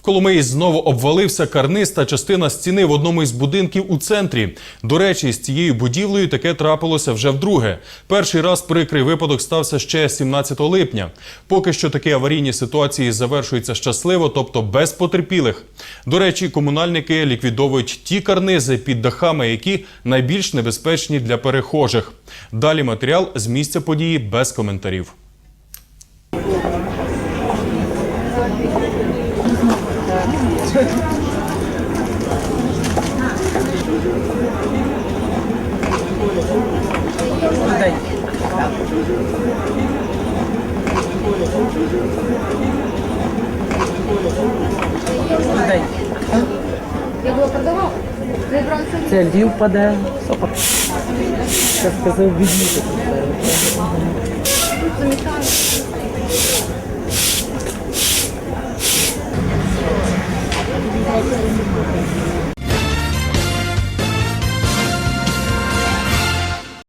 В Коломиї знову обвалився карниз та частина стіни в одному із будинків у центрі. До речі, з цією будівлею таке трапилося вже вдруге. Перший раз прикрий випадок стався ще 17 липня. Поки що такі аварійні ситуації завершуються щасливо, тобто без потерпілих. До речі, комунальники ліквідовують ті карнизи під дахами, які найбільш небезпечні для перехожих. Далі матеріал з місця події без коментарів. Я його продавав. Це Львів паде. Я сказав, відмітити. Замітаю. guys.